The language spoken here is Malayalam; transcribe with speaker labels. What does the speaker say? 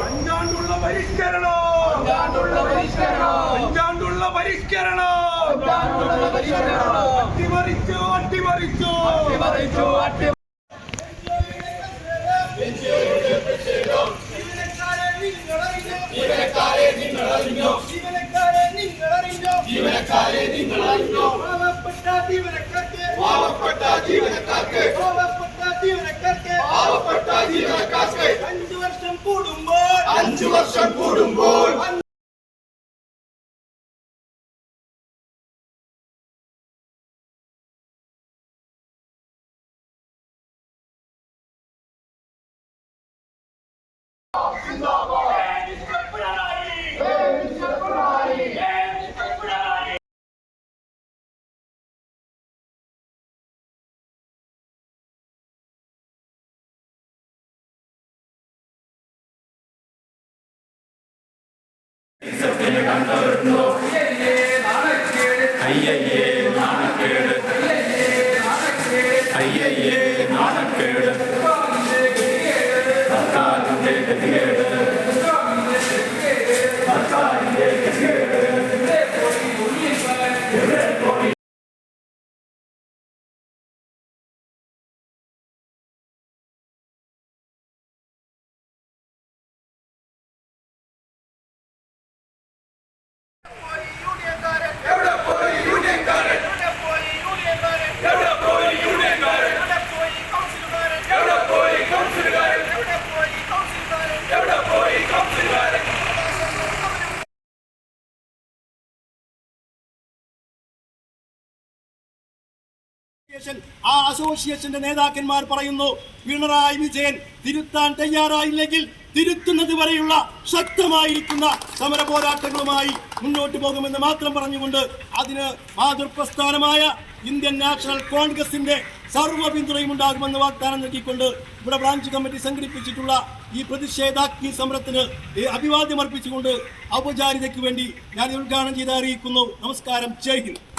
Speaker 1: അഞ്ചാണ്ടുള്ള പരിഷ്കരണം. അഞ്ചാണ്ടുള്ള പരിഷ്കരണം. അട്ടിമറിച്ചു അട്ടിമറിച്ചു.
Speaker 2: ജീവനക്കാരെ നിങ്ങളറിഞ്ഞോ? ജീവനക്കാരെ നിങ്ങളറിഞ്ഞോ? ജീവനക്കാരെ നിങ്ങളറിഞ്ഞോ? പാവപ്പെട്ട ജീവനക്കാർക്ക് പാവപ്പെട്ട ஐயையே நாணக்கேடு. ஐயையே நாணக்கேடு.
Speaker 3: கதிகேடு ആ അസോസിയേഷന്റെ നേതാക്കന്മാർ പറയുന്നു പിണറായി വിജയൻ തിരുത്താൻ തയ്യാറായില്ലെങ്കിൽ തിരുത്തുന്നത് വരെയുള്ള ശക്തമായിരിക്കുന്ന സമര പോരാട്ടങ്ങളുമായി മുന്നോട്ട് പോകുമെന്ന് മാത്രം പറഞ്ഞുകൊണ്ട് അതിന് മാതൃപ്രസ്ഥാനമായ ഇന്ത്യൻ നാഷണൽ കോൺഗ്രസിന്റെ സർവ പിന്തുണയും ഉണ്ടാകുമെന്ന് വാഗ്ദാനം നൽകിക്കൊണ്ട് ഇവിടെ ബ്രാഞ്ച് കമ്മിറ്റി സംഘടിപ്പിച്ചിട്ടുള്ള ഈ പ്രതിഷേധാഗ്നി സമരത്തിന് അഭിവാദ്യം അർപ്പിച്ചുകൊണ്ട് ഔപചാരികതയ്ക്ക് വേണ്ടി ഞാൻ ഉദ്ഘാടനം ചെയ്ത് അറിയിക്കുന്നു. നമസ്കാരം. ജയ് ഹിന്ദ്.